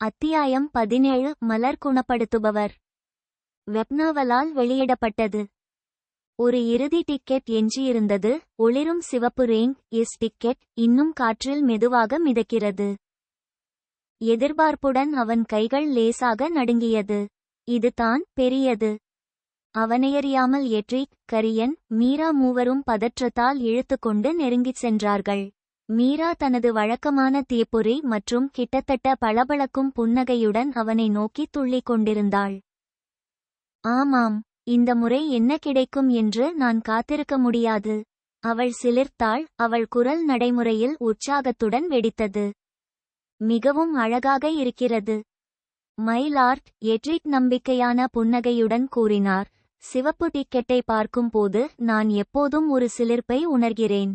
அத்தியாயம் பதினேழு. மலர் குணப்படுத்துபவர். வெப்னாவலால் வெளியிடப்பட்டது. ஒரு இறுதி டிக்கெட் எஞ்சியிருந்தது. ஒளிரும் சிவப்பு ரேங் எஸ் டிக்கெட் இன்னும் காற்றில் மெதுவாக மிதக்கிறது. எதிர்பார்ப்புடன் அவன் கைகள் லேசாக நடுங்கியது. இது தான் பெரியது. அவனையறியாமல் எட்ரிக் கரியன் மீரா மூவரும் பதற்றத்தால் இழுத்துக்கொண்டு நெருங்கிச் சென்றார்கள். மீரா தனது வழக்கமான தீப்பொறி மற்றும் கிட்டத்தட்ட பளபளக்கும் புன்னகையுடன் அவனை நோக்கி துள்ளிக் கொண்டிருந்தாள். ஆமாம் இந்த முறை என்ன கிடைக்கும் என்று நான் காத்திருக்க முடியாது அவள் சிலிர்த்தாள். அவள் குரல் நடைமுறையில் உற்சாகத்துடன் வெடித்தது. மிகவும் அழகாக இருக்கிறது மைலார்ட் எட்ரிக் நம்பிக்கையான புன்னகையுடன் கூறினார். சிவப்பு டிக்கெட்டை பார்க்கும்போது நான் எப்போதும் ஒரு சிலிர்ப்பை உணர்கிறேன்.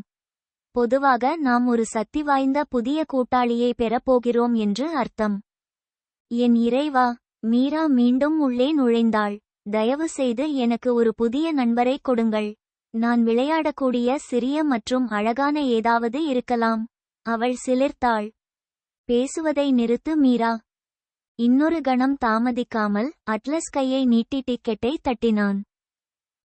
பொதுவாக நாம் ஒரு சக்தி வாய்ந்த புதிய கூட்டாளியை பெறப்போகிறோம் என்று அர்த்தம். என் இறைவா மீரா மீண்டும் உள்ளே நுழைந்தாள். தயவு செய்து எனக்கு ஒரு புதிய நண்பரை கொடுங்கள். நான் விளையாடக்கூடிய சிறிய மற்றும் அழகான ஏதாவது இருக்கலாம். அவள் சிலிர்த்தாள். பேசுவதை நிறுத்து மீரா. இன்னொரு கணம் தாமதிக்காமல் அட்லஸ் கையை நீட்டி டிக்கெட்டை தட்டினான்.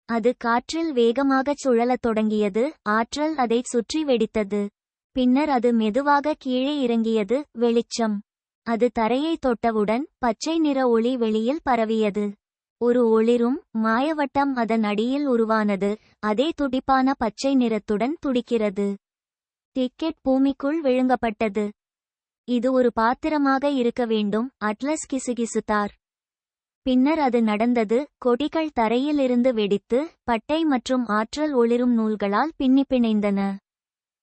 அது காற்றில் வேகமாகச் சுழலத் தொடங்கியது. ஆற்றல் அதைச் சுற்றி வெடித்தது. பின்னர் அது மெதுவாக கீழே இறங்கியது. வெளிச்சம். அது தரையை தொட்டவுடன் பச்சை நிற ஒளி வெளியில் பரவியது. ஒரு ஒளிரும் மாயவட்டம் அதன் அடியில் உருவானது. அதே துடிப்பான பச்சை நிறத்துடன் துடிக்கிறது. டிக்கெட் பூமிக்குள் விழுங்கப்பட்டது. இது ஒரு பாத்திரமாக இருக்க வேண்டும். அட்லஸ் கிசுகிசுத்தார். பின்னர் அது நடந்தது. கொடிகள் தரையிலிருந்து வெடித்து பட்டை மற்றும் ஆற்றல் ஒளிரும் நூல்களால் பின்னி பிணைந்தன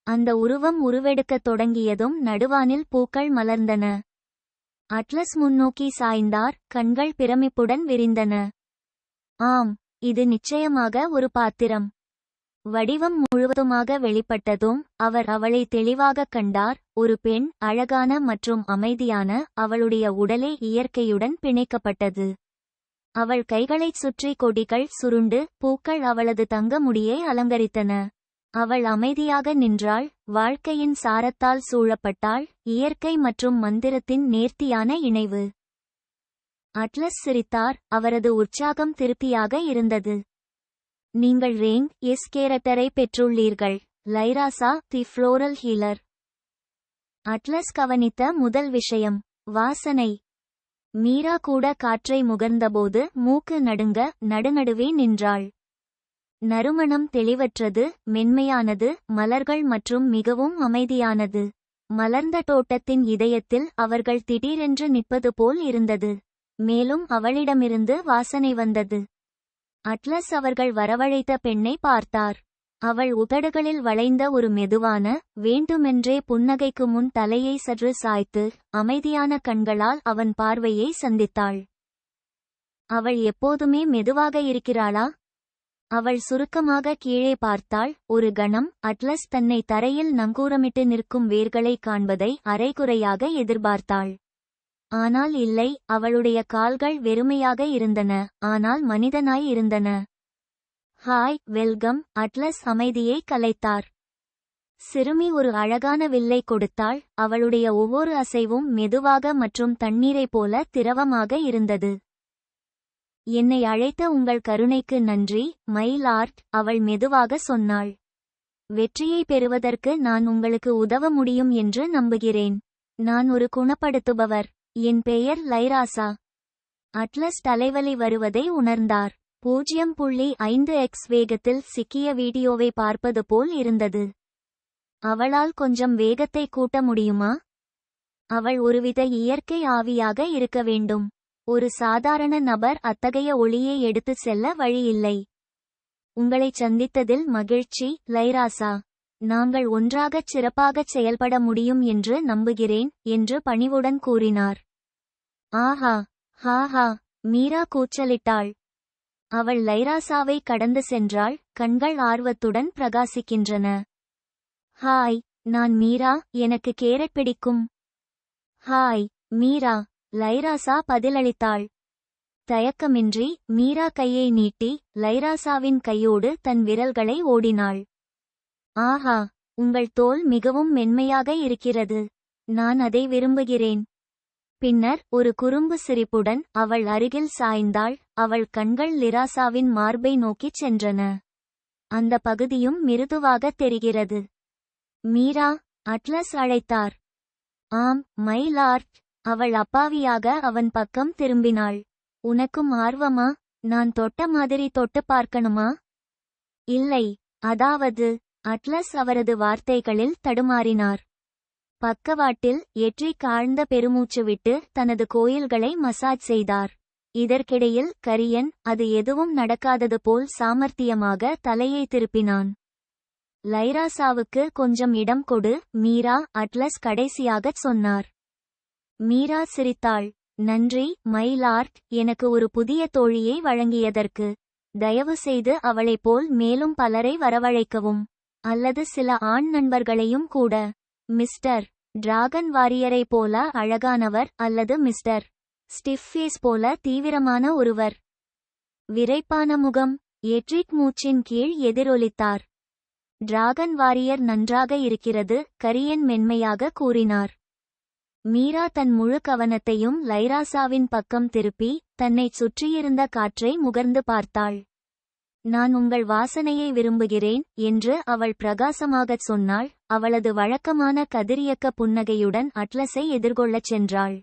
அந்த உருவம் உருவெடுக்கத் தொடங்கியதும் நடுவானில் பூக்கள் மலர்ந்தன. அட்லஸ் முன்னோக்கி சாய்ந்தார் கண்கள் பிரமிப்புடன் விரிந்தன. ஆம் இது நிச்சயமாக ஒரு பாத்திரம். வடிவம் முழுவதுமாக வெளிப்பட்டதும் அவர் அவளை தெளிவாகக் கண்டார். ஒரு பெண் அழகான மற்றும் அமைதியான அவளுடைய உடலே இயற்கையுடன் பிணைக்கப்பட்டது. அவள் கைகளைச் சுற்றி கொடிகள் சுருண்டு பூக்கள் அவளது தங்க முடியை அலங்கரித்தன. அவள் அமைதியாக நின்றாள் வாழ்க்கையின் சாரத்தால் சூழப்பட்டாள் இயற்கை மற்றும் மந்திரத்தின் நேர்த்தியான இணைவு. அட்லஸ் சிரித்தார் அவரது உற்சாகம் திருப்தியாக இருந்தது. நீங்கள் ரேங் எஸ் கேரக்டரை பெற்றுள்ளீர்கள் Lyrasa the floral healer. Atlas கவனித்த முதல் விஷயம் வாசனை. மீரா கூட காற்றை முகர்ந்தபோது மூக்கு நடுங்க நடுநடுவே நின்றாள். நறுமணம் தெளிவற்றது மென்மையானது மலர்கள் மற்றும் மிகவும் அமைதியானது. மலர்ந்த தோட்டத்தின் இதயத்தில் அவர்கள் திடீரென்று நிற்பது போல் இருந்தது. மேலும் அவளிடமிருந்து வாசனை வந்தது. அட்லஸ் அவர்கள் வரவழைத்த பெண்ணை பார்த்தார். அவள் உதடுகளில் வளைந்த ஒரு மெதுவான வேண்டுமென்றே புன்னகைக்கு முன் தலையை சற்று சாய்த்து அமைதியான கண்களால் அவன் பார்வையை சந்தித்தாள். அவள் எப்போதுமே மெதுவாக இருக்கிறாளா? அவள் சுருக்கமாக கீழே பார்த்தாள். ஒரு கணம் அட்லஸ் தன்னை தரையில் நங்கூரமிட்டு நிற்கும் வேர்களைக் காண்பதை அரைகுறையாக எதிர்பார்த்தாள். ஆனால் இல்லை அவளுடைய கால்கள் வெறுமையாக இருந்தன ஆனால் மனிதனாய் இருந்தன. ஹாய் வெல்கம் அட்லஸ் அமைதியை கலைத்தார். சிறுமி ஒரு அழகான வில்லை கொடுத்தாள் அவளுடைய ஒவ்வொரு அசைவும் மெதுவாக மற்றும் தண்ணீரைப் போல திரவமாக இருந்தது. என்னை அழைத்த உங்கள் கருணைக்கு நன்றி மைல் ஆர்ட் அவள் மெதுவாக சொன்னாள். வெற்றியை பெறுவதற்கு நான் உங்களுக்கு உதவ முடியும் என்று நம்புகிறேன். நான் ஒரு குணப்படுத்துபவர். என் பெயர் லைராசா. அட்லஸ் தலைவலி வருவதை உணர்ந்தார். பூஜ்ஜியம் புள்ளி ஐந்து எக்ஸ் வேகத்தில் சிக்கிய வீடியோவை பார்ப்பது போல் இருந்தது. அவளால் கொஞ்சம் வேகத்தை கூட்ட முடியுமா? அவள் ஒருவித இயற்கை ஆவியாக இருக்க வேண்டும். ஒரு சாதாரண நபர் அத்தகைய ஒளியை எடுத்துச் செல்ல வழியில்லை. உங்களைச் சந்தித்ததில் மகிழ்ச்சி லைராசா. நாங்கள் ஒன்றாகச் சிறப்பாகச் செயல்பட முடியும் என்று நம்புகிறேன் என்று பணிவுடன் கூறினார். ஆஹா ஹாஹா மீரா கூச்சலிட்டாள். அவள் லைராசாவை கடந்து சென்றாள் கண்கள் ஆர்வத்துடன் பிரகாசிக்கின்றன. ஹாய் நான் மீரா எனக்கு கேரட் பிடிக்கும். ஹாய் மீரா லைராசா பதிலளித்தாள். தயக்கமின்றி மீரா கையை நீட்டி லைராசாவின் கையோடு தன் விரல்களை ஓடினாள். ஆஹா உங்கள் தோல் மிகவும் மென்மையாக இருக்கிறது. நான் அதை விரும்புகிறேன். பின்னர் ஒரு குறும்பு சிரிப்புடன் அவள் அருகில் சாய்ந்தாள். அவள் கண்கள் லிராசாவின் மார்பை நோக்கிச் சென்றன. அந்த பகுதியும் மிருதுவாக தெரிகிறது. மீரா அட்லஸ் அழைத்தார். ஆம் மை லார்ட் அவள் அப்பாவியாக அவன் பக்கம் திரும்பினாள். உனக்கும் ஆர்வமா? நான் தொட்ட மாதிரி தொட்டு பார்க்கணுமா? இல்லை. அதாவது? அட்லஸ் அவரது வார்த்தைகளில் தடுமாறினார். பக்கவாட்டில் எற்றி காழ்ந்த பெருமூச்சு விட்டு தனது கோயில்களை மசாஜ் செய்தார். இதற்கிடையில் கரியன் அது எதுவும் நடக்காதது போல் சாமர்த்தியமாக தலையை திருப்பினான். லைராசாவுக்கு கொஞ்சம் இடம் கொடு மீரா அட்லஸ் கடைசியாகச் சொன்னார். மீரா சிரித்தாள். நன்றி மை எனக்கு ஒரு புதிய தோழியை வழங்கியதற்கு. தயவு செய்து அவளைப் போல் மேலும் பலரை வரவழைக்கவும். அல்லது சில ஆண் நண்பர்களையும் கூட. மிஸ்டர் டிராகன் வாரியரை போல அழகானவர் அல்லது மிஸ்டர். ஸ்டிஃபேஸ் போல தீவிரமான ஒருவர். விரைப்பான முகம் எட்ரிக் மூச்சின் கீழ் எதிரொலித்தார். டிராகன் வாரியர் நன்றாக இருக்கிறது கரியன் மென்மையாக கூறினார். மீரா தன் முழு கவனத்தையும் லைராசாவின் பக்கம் திருப்பி தன்னைச் சுற்றியிருந்த காற்றை முகர்ந்து பார்த்தாள். நான் உங்கள் வாசனையை விரும்புகிறேன் என்று அவள் பிரகாசமாகச் சொன்னாள். அவளது வழக்கமான கதிரியக்க புன்னகையுடன் அட்லஸை எதிர்கொள்ளச் சென்றாள்.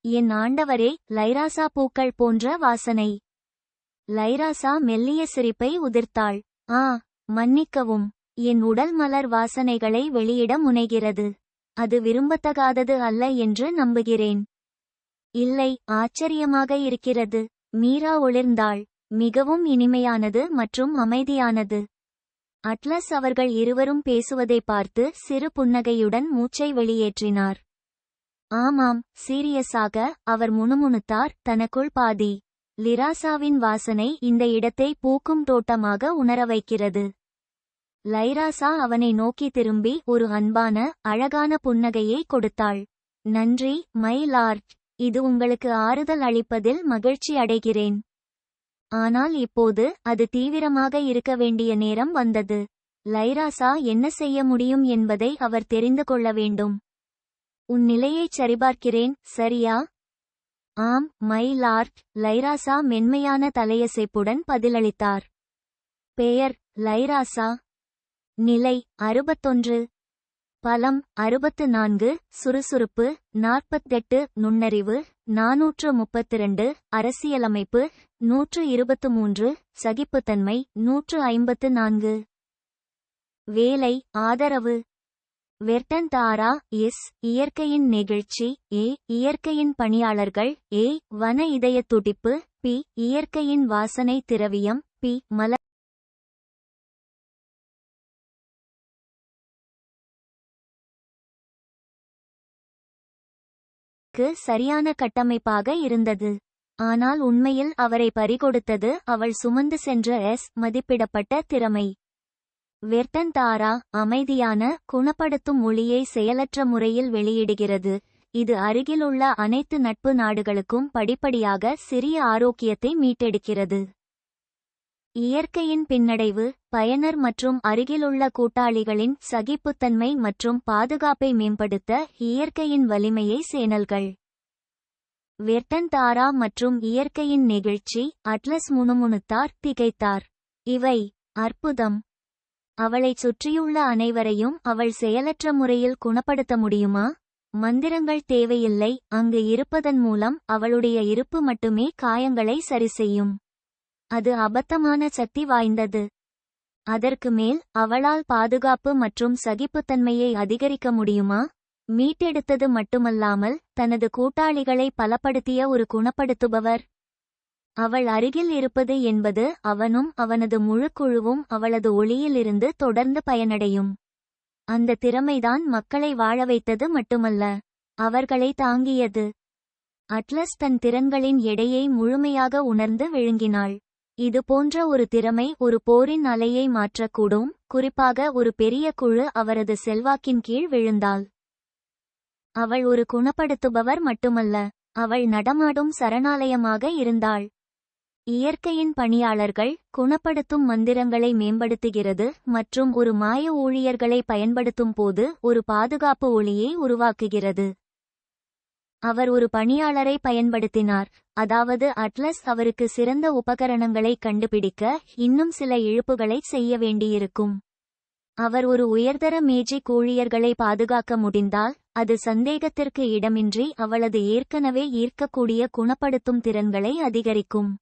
என் ஆண்டவரே லைராசா பூக்கள் போன்ற வாசனை. லைராசா மெல்லிய சிரிப்பை உதிர்த்தாள். ஆ மன்னிக்கவும் என் உடல் மலர் வாசனைகளை வெளியிட முனைகிறது. அது விரும்பத்தகாதது அல்ல என்று நம்புகிறேன். இல்லை ஆச்சரியமாக இருக்கிறது. மீரா ஒளிர்ந்தாள். மிகவும் இனிமையானது மற்றும் அமைதியானது. அட்லஸ் அவர்கள் இருவரும் பேசுவதை பார்த்து சிறு புன்னகையுடன் மூச்சை வெளியேற்றினார். ஆமாம் சீரியஸாக அவர் முணுமுணுத்தார் தனக்குள் பாதி. லிராசாவின் வாசனை இந்த இடத்தை பூக்கும் தோட்டமாக உணர வைக்கிறது. லைராசா அவனை நோக்கி திரும்பி ஒரு அன்பான அழகான புன்னகையை கொடுத்தாள். நன்றி மை லார்ட். இது உங்களுக்கு ஆறுதல் அளிப்பதில் மகிழ்ச்சி அடைகிறேன். ஆனால் இப்போது அது தீவிரமாக இருக்க வேண்டிய நேரம் வந்தது. லைராசா என்ன செய்ய முடியும் என்பதை அவர் தெரிந்து கொள்ள வேண்டும். உன் நிலையைச் சரிபார்க்கிறேன் சரியா? ஆம் மை லார்ட் லைராசா மென்மையான தலையசைப்புடன் பதிலளித்தார். பெயர் லைராசா. நிலை அறுபத்தொன்று. பலம் அறுபத்து நான்கு சுறுசுறுப்பு நாற்பத்தெட்டு நுண்ணறிவு நாநூற்று முப்பத்திரண்டு அரசியலமைப்பு நூற்று இருபத்து மூன்று சகிப்புத்தன்மை நூற்று ஐம்பத்து நான்கு வேலை ஆதரவு. வெர்டன்தாரா இஸ் எஸ் இயற்கையின் நெகிழ்ச்சி ஏ இயற்கையின் பணியாளர்கள் ஏ வன இதய துடிப்பு பி இயற்கையின் வாசனை திரவியம் பி மல சரியான கட்டமைப்பாக இருந்தது. ஆனால் உண்மையில் அவரை பறிகொடுத்தது அவள் சுமந்து சென்ற எஸ் மதிப்பிடப்பட்ட திறமை. வெர்டன்தாரா அமைதியான குணப்படுத்தும் ஒளியை செயலற்ற முறையில் வெளியிடுகிறது. இது அருகிலுள்ள அனைத்து நட்பு நாடுகளுக்கும் படிப்படியாக சிறிய ஆரோக்கியத்தை மீட்டெடுக்கிறது. இயற்கையின் பின்னடைவு பயனர் மற்றும் அருகிலுள்ள கூட்டாளிகளின் சகிப்புத்தன்மை மற்றும் பாதுகாப்பை மேம்படுத்த இயற்கையின் வலிமையை சேனல்கள். வெர்டன்தாரா மற்றும் இயற்கையின் நெகிழ்ச்சி அட்லஸ் முணுமுணுத்தார் திகைத்தார். இவை அற்புதம். அவளைச் சுற்றியுள்ள அனைவரையும் அவள் செயலற்ற முறையில் குணப்படுத்த முடியுமா? மந்திரங்கள் தேவையில்லை அங்கு இருப்பதன் மூலம் அவளுடைய இருப்பு மட்டுமே காயங்களை சரிசெய்யும். அது அபத்தமான சக்தி வாய்ந்தது. அதற்கு மேல் அவளால் பாதுகாப்பு மற்றும் சகிப்புத்தன்மையை அதிகரிக்க முடியுமா? மீட்டெடுத்தது மட்டுமல்லாமல் தனது கூட்டாளிகளை பலப்படுத்திய ஒரு குணப்படுத்துபவர். அவள் அருகில் இருப்பது என்பது அவனும் அவனது முழு குழுவும் அவளது ஒளியிலிருந்து தொடர்ந்து பயனடையும். அந்த திறமைதான் மக்களை வாழ வைத்தது மட்டுமல்ல அவர்களை தாங்கியது. அட்லஸ் தன் திறன்களின் எடையை முழுமையாக உணர்ந்து விழுங்கினாள். இது போன்ற ஒரு திறமை ஒரு போரின் அலையை மாற்றக்கூடும் குறிப்பாக ஒரு பெரிய குழு அவரது செல்வாக்கின் கீழ் விழுந்தாள். அவள் ஒரு குணப்படுத்துபவர் மட்டுமல்ல அவள் நடமாடும் சரணாலயமாக இருந்தாள். இயற்கையின் பணியாளர்கள் குணப்படுத்தும் மந்திரங்களை மேம்படுத்துகிறது மற்றும் ஒரு மாய ஊழியர்களை பயன்படுத்தும் போது ஒரு பாதுகாப்பு ஒளியை உருவாக்குகிறது. அவர் ஒரு பணியாளரை பயன்படுத்தினார். அதாவது அட்லஸ் அவருக்கு சிறந்த உபகரணங்களை கண்டுபிடிக்க இன்னும் சில இழுப்புகளை செய்ய வேண்டியிருக்கும். அவர் ஒரு உயர்தர மேஜிக் ஊழியர்களை பாதுகாக்க முடிந்தால் அது சந்தேகத்திற்கு இடமின்றி அவளது ஏற்கனவே ஈர்க்கக்கூடிய குணப்படுத்தும் திறன்களை அதிகரிக்கும்.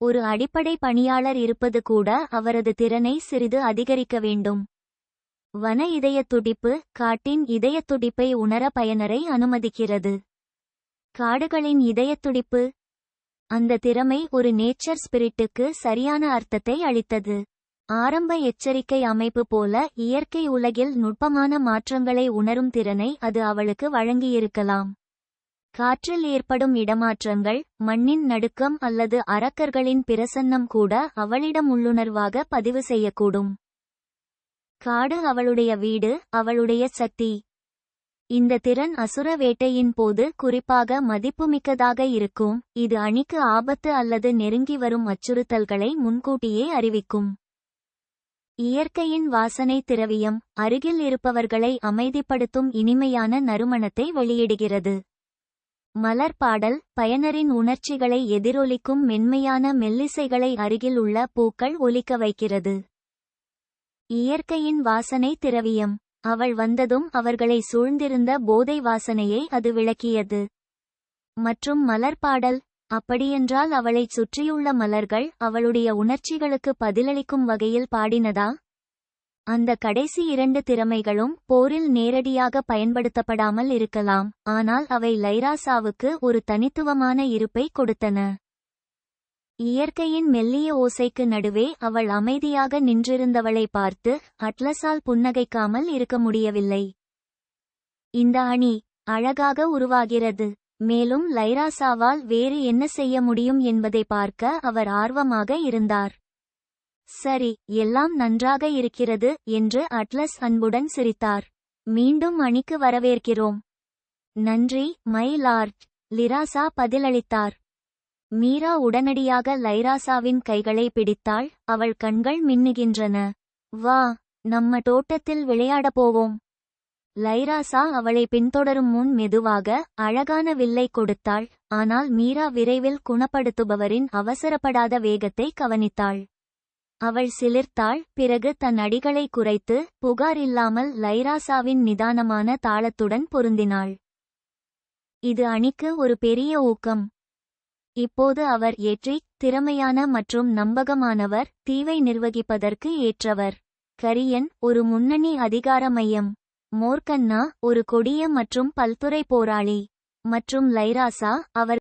ஒரு அடிப்படை பணியாளர் இருப்பது கூட அவரது திறனை சிறிது அதிகரிக்க வேண்டும். வன இதயத் துடிப்பு காட்டின் இதயத் துடிப்பை உணர பயனரை அனுமதிக்கிறது. காடுகளின் இதயத் துடிப்பு. அந்த திறமை ஒரு நேச்சர் ஸ்பிரிட்டுக்கு சரியான அர்த்தத்தை அளித்தது. ஆரம்ப எச்சரிக்கை அமைப்பு போல இயற்கை உலகில் நுட்பமான மாற்றங்களை உணரும் திறனை அது அவளுக்கு வழங்கியிருக்கலாம். காற்றில் ஏற்படும் இடமாற்றங்கள் மண்ணின் நடுக்கம் அல்லது அரக்கர்களின் பிரசன்னம் கூட அவளிடம் உள்ளுணர்வாக பதிவு செய்யக்கூடும். காடு அவளுடைய வீடு அவளுடைய சக்தி. இந்த திறன் அசுர வேட்டையின் போது குறிப்பாக மதிப்புமிக்கதாக இருக்கும். இது அணிக்கு ஆபத்து அல்லது நெருங்கி வரும் அச்சுறுத்தல்களை முன்கூட்டியே அறிவிக்கும். இயற்கையின் வாசனை திரவியம் அருகில் இருப்பவர்களை அமைதிப்படுத்தும் இனிமையான நறுமணத்தை வெளியிடுகிறது. மலர் பாடல் பயனரின் உணர்ச்சிகளை எதிரொலிக்கும் மென்மையான மெல்லிசைகளை அருகில் உள்ள பூக்கள் ஒலிக்க வைக்கிறது. இயற்கையின் வாசனை திரவியம். அவள் வந்ததும் அவர்களை சூழ்ந்திருந்த போதை வாசனையை அது விளக்கியது. மற்றும் மலர் பாடல் அப்படியென்றால் அவளைச் சுற்றியுள்ள மலர்கள் அவளுடைய உணர்ச்சிகளுக்கு பதிலளிக்கும் வகையில் பாடினதா? அந்த கடைசி இரண்டு திறமைகளும் போரில் நேரடியாக பயன்படுத்தப்படாமல் இருக்கலாம் ஆனால் அவை லைராசாவுக்கு ஒரு தனித்துவமான இருப்பை கொடுத்தன. இயற்கையின் மெல்லிய ஓசைக்கு நடுவே அவள் அமைதியாக நின்றிருந்தவளை பார்த்து அட்லஸால் புன்னகைக்காமல் இருக்க முடியவில்லை. இந்த அணி அழகாக உருவாகிறது. மேலும் லைராசாவால் வேறு என்ன செய்ய முடியும் என்பதை பார்க்க அவர் ஆர்வமாக இருந்தார். சரி எல்லாம் நன்றாக இருக்கிறது என்று அட்லஸ் அன்புடன் சிரித்தார். மீண்டும் அணிக்கு வரவேற்கிறோம். நன்றி மை லார்ட் லிராசா பதிலளித்தார். மீரா உடனடியாக லைராசாவின் கைகளை பிடித்தாள் அவள் கண்கள் மின்னுகின்றன. வா நம்ம தோட்டத்தில் விளையாடப் போவோம். லைராசா அவளை பின்தொடரும் முன் மெதுவாக அழகான வில்லை கொடுத்தாள் ஆனால் மீரா விரைவில் குணப்படுத்துபவரின் அவசரப்படாத வேகத்தை கவனித்தாள். அவள் சிலிர்த்தாள் பிறகு தன் அடிகளை குறைத்து புகார் இல்லாமல் லைராசாவின் நிதானமான தாளத்துடன் பொருந்தினாள். இது அணிக்கு ஒரு பெரிய ஊக்கம். இப்போது அவர் ஏற்றி திறமையான மற்றும் நம்பகமானவர் தீவை நிர்வகிப்பதற்கு ஏற்றவர். கரியன் ஒரு முன்னணி அதிகார மையம். மோர்கன்னா ஒரு கொடிய மற்றும் பல்துறை போராளி. மற்றும் லைராசா அவர்